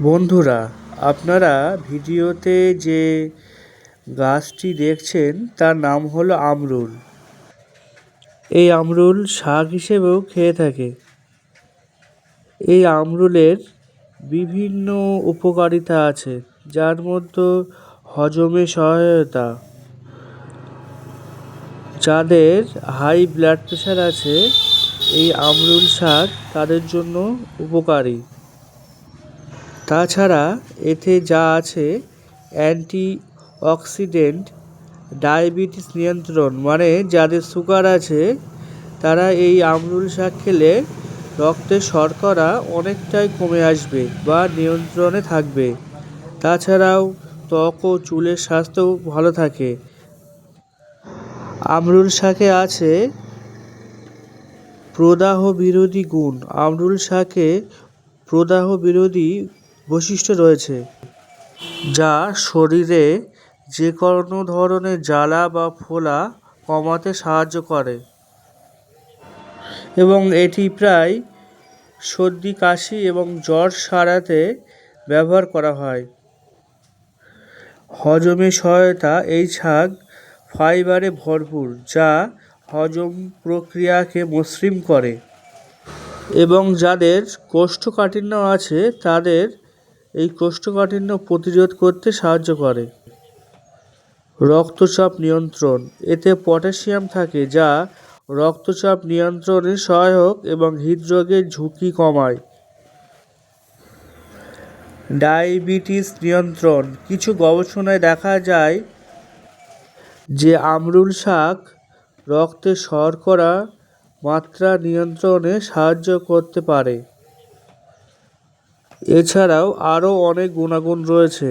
বন্ধুরা, আপনারা ভিডিওতে যে গাছটি দেখছেন, তার নাম হলো আমরুল। এই আমরুল শাক হিসেবেও খেয়ে থাকে। এই আমরুলের বিভিন্ন উপকারিতা আছে, যার মধ্যে হজমে সহায়তা। যাদের হাই ব্লাড প্রেশার আছে, এই আমরুল শাক তাদের জন্য উপকারী। তাছাড়া এতে যা আছে অ্যান্টি অক্সিডেন্ট ডায়াবেটিস নিয়ন্ত্রণ মানে যাদের সুগার আছে, তারা এই আমরুল শাক খেলে রক্তের শর্করা অনেকটাই কমে আসবে বা নিয়ন্ত্রণে থাকবে। তাছাড়াও ত্বক ও চুলের স্বাস্থ্যও ভালো থাকে। আমরুল শাকে আছে প্রদাহ বিরোধী গুণ। আমরুল শাকে প্রদাহ বিরোধী বৈশিষ্ট্য রয়েছে যা শরীরে যে কোনো ধরনের জ্বালা বা ফোলা কমাতে সাহায্য করে। এবং এটি প্রায় সর্দি, কাশি এবং জ্বর সারাতে ব্যবহার করা হয়। হজমে সহায়তা, এই শাক ফাইবারে ভরপুর, যা হজম প্রক্রিয়াকে মসৃণ করে। এবং যাদের কোষ্ঠকাঠিন্য আছে, তাদের এই কোষ্ঠকাঠিন্য প্রতিরোধ করতে সাহায্য করে। রক্তচাপ নিয়ন্ত্রণ। এতে পটাশিয়াম থাকে যা রক্তচাপ নিয়ন্ত্রণে সহায়ক এবং হৃদরোগের ঝুঁকি কমায়। ডায়াবেটিস নিয়ন্ত্রণ। কিছু গবেষণায় দেখা যায় যে আমরুল শাক রক্তে শর্করা মাত্রা নিয়ন্ত্রণে সাহায্য করতে পারে। এছাড়াও আরও অনেক গুণাগুণ রয়েছে।